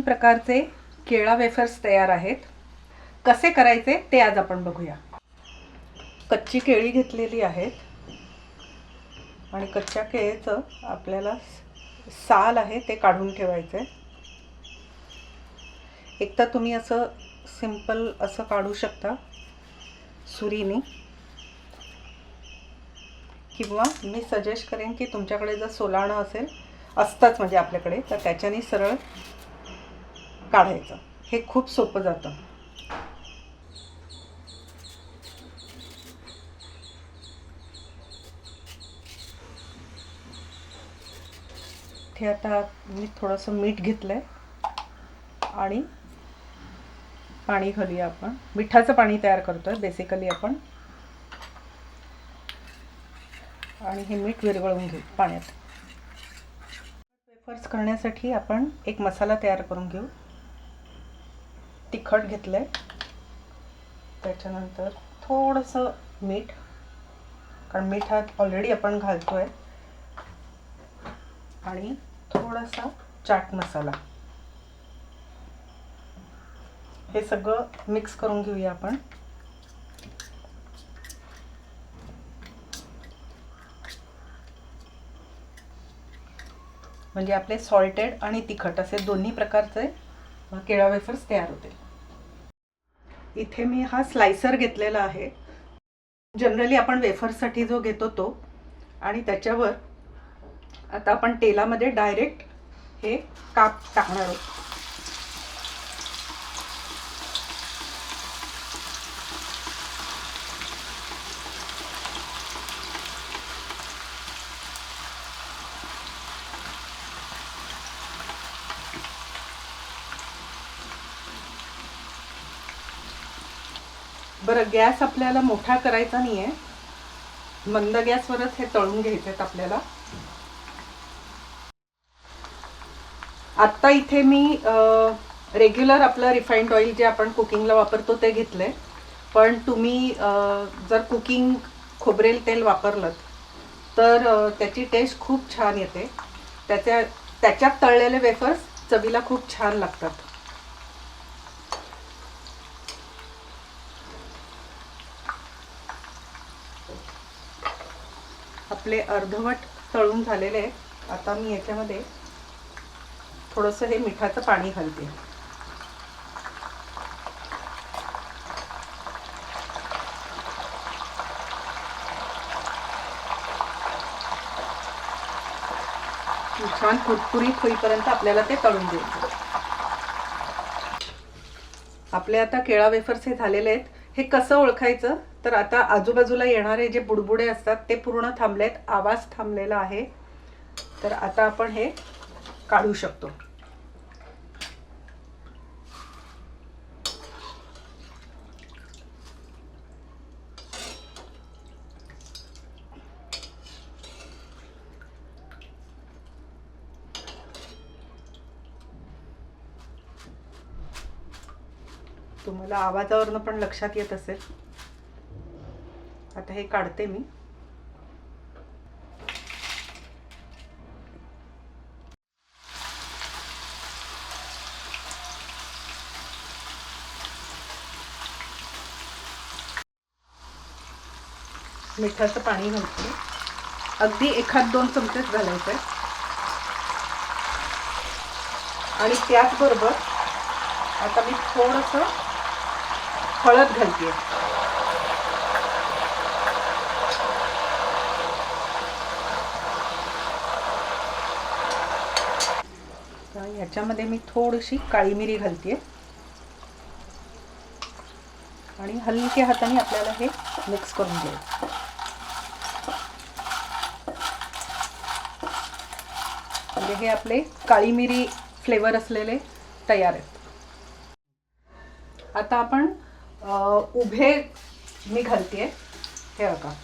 तीन प्रकारचे केळा वेफर्स तयार आहेत. कसे करायचे ते आज आपण बघूया. कच्ची केळी घेतलेली आहेत. आणि कच्च्या केळीचं आपल्याला साल आहे ते काढून ठेवायचं. आहे एक तर तुम्ही असं सिंपल असं काढू शकता. सुरीने. किंवा मी सजेस्ट करेन की तुमच्याकडे जर सोलाणं असेल असतंच म्हणजे आपल्याकडे तर त्याच्याने सरळ काढायचं. हे खूप सोपं जातं. हे आता मी थोडंसं मीठ घेतलं आहे आणि पाणी घालूया आपण. मिठाचं पाणी तयार करतो आहे बेसिकली आपण. आणि हे मीठ विरघळवून घेऊ पाण्यात. वेफर्स करण्यासाठी आपण एक मसाला तयार करून घेऊ. तिखट घेतलं आहे त्याच्यानंतर थोडंसं मीठ कारण मिठात ऑलरेडी आपण घालतो आहे आणि थोडासा चाट मसाला. हे सगळं मिक्स करून घेऊया आपण. म्हणजे आपले सॉल्टेड आणि तिखट असे दोन्ही प्रकारचे केळा वेफर्स तयार होते इथे मी हा स्लायसर घेतलेला आहे. जनरली आपण वेफर्ससाठी जो घेतो तो. आणि त्याच्यावर आता आपण तेलामध्ये डायरेक्ट हे काप टाकणार आहोत. बरं गॅस आपल्याला मोठा करायचा नाही आहे मंद गॅसवरच हे तळून घ्यायचे आहेत आपल्याला. आत्ता इथे मी रेग्युलर आपलं रिफाईंड ऑइल जे आपण कुकिंगला वापरतो ते घेतलं आहे पण तुम्ही जर कुकिंग खोबरेल तेल वापरलं तर त्याची टेस्ट खूप छान येते. त्याच्या त्याच्यात तळलेले वेफर्स चवीला खूप छान लागतात. आपले अर्धवट तळून झालेले आहेत. आता मी याच्यामध्ये थोडंसं हे मिठाचं पाणी घालते. छान कुरकुरीत होईपर्यंत आपल्याला ते तळून द्यायचं. आपले आता केळा वेफर्स हे झालेले आहेत. हे कसं ओळखायचं? तर आता आजूबाजूला येणारे जे बुडबुडे असतात ते पूर्ण थांबलेत. आवाज थांबलेला आहे. तर आता आपण हे काढू शकतो. तुम्हाला आवाजावरनं पण लक्षात येत असेल. आता हे काढते मी. मिठाचं पाणी घालते. अगदी एखाद दोन चमचेच घालायचे आणि त्याचबरोबर आता मी थोडंसं हळद घालते. याच्यामध्ये मी थोडीशी काळी मिरी घालते. आणि हलक्या हाताने आपल्याला हे मिक्स करून घ्यायचं. म्हणजे हे आपले काळी मिरी फ्लेवर असलेले तयार आहेत. आता आपण उभे मी घालते हे बघा.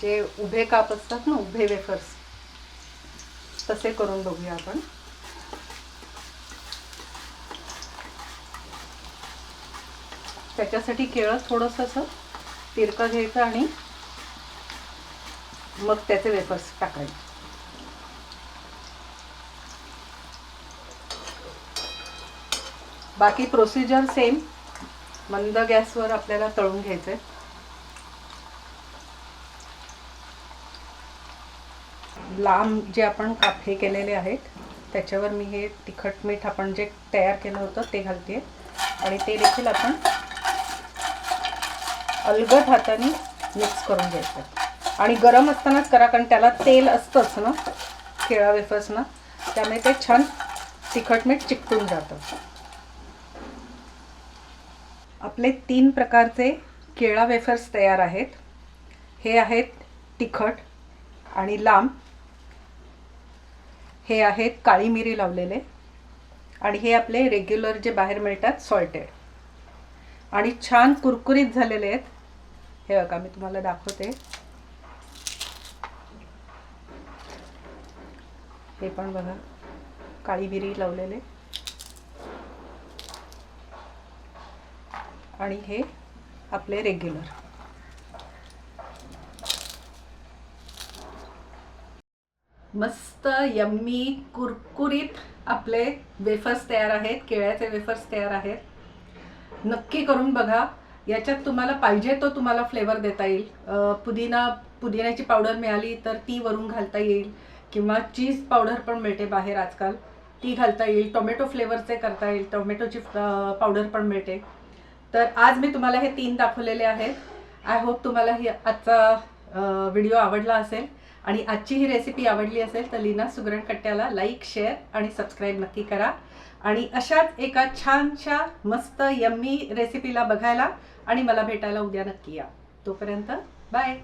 जे उभे काप असतात ना उभे वेफर्स तसे करून बघूया आपण. त्याच्यासाठी केळं थोडंसं असं तिरकं घ्यायचं आणि मग त्याचे वेफर्स टाकायचे. बाकी प्रोसिजर सेम मंद गॅसवर आपल्याला तळून घ्यायचं आहे लांब जे आपण काफे केलेले आहेत त्याच्यावर मी हे तिखट मीठ आपण जे तयार केलं होतं ते घालते आणि ते देखील आपण अलगद हाताने मिक्स करून घ्यायचं. आणि गरम असतानाच करा कारण त्याला तेल असतंच ना केळा वेफर्स ना त्यामुळे ते छान तिखट मीठ चिकटून जातं. आपले तीन प्रकारचे केळा वेफर्स तयार आहेत. हे आहेत तिखट आणि लांब. हे आहेत काळी मिरी लावलेले. आणि हे आपले रेग्युलर जे बाहेर मिळतात सॉल्टेड आणि छान कुरकुरीत झालेले आहेत. हे बघा मी तुम्हाला दाखवते. हे पण बघा काळी मिरी लावलेले. आणि हे आपले रेग्युलर मस्त यम्मी कुरकुरीत आपले वेफर्स तयार आहेत केळ्याचे वेफर्स तयार आहेत. नक्की करून बघा. याच्यात तुम्हाला पाहिजे तो तुम्हाला फ्लेवर देता येईल. पुदिना पुदिन्याची पावडर मिळाली तर ती वरून घालता येईल. किंवा चीज पावडर पण मिळते बाहेर आजकाल. ती घालता येईल. टोमॅटो फ्लेवरचे करता येईल. टोमॅटोची पावडर पण मिळते. तर आज मी तुम्हाला हे तीन दाखवलेले आहेत. आय होप तुम्हाला ही आजचा व्हिडिओ आवडला असेल. आणि आजची ही रेसिपी आवडली असेल तर लीना सुगरण कट्ट्याला लाईक शेअर आणि सबस्क्राईब नक्की करा. आणि अशाच एका छानशा मस्त यम्मी रेसिपीला बघायला आणि मला भेटायला उद्या नक्की या. तोपर्यंत बाय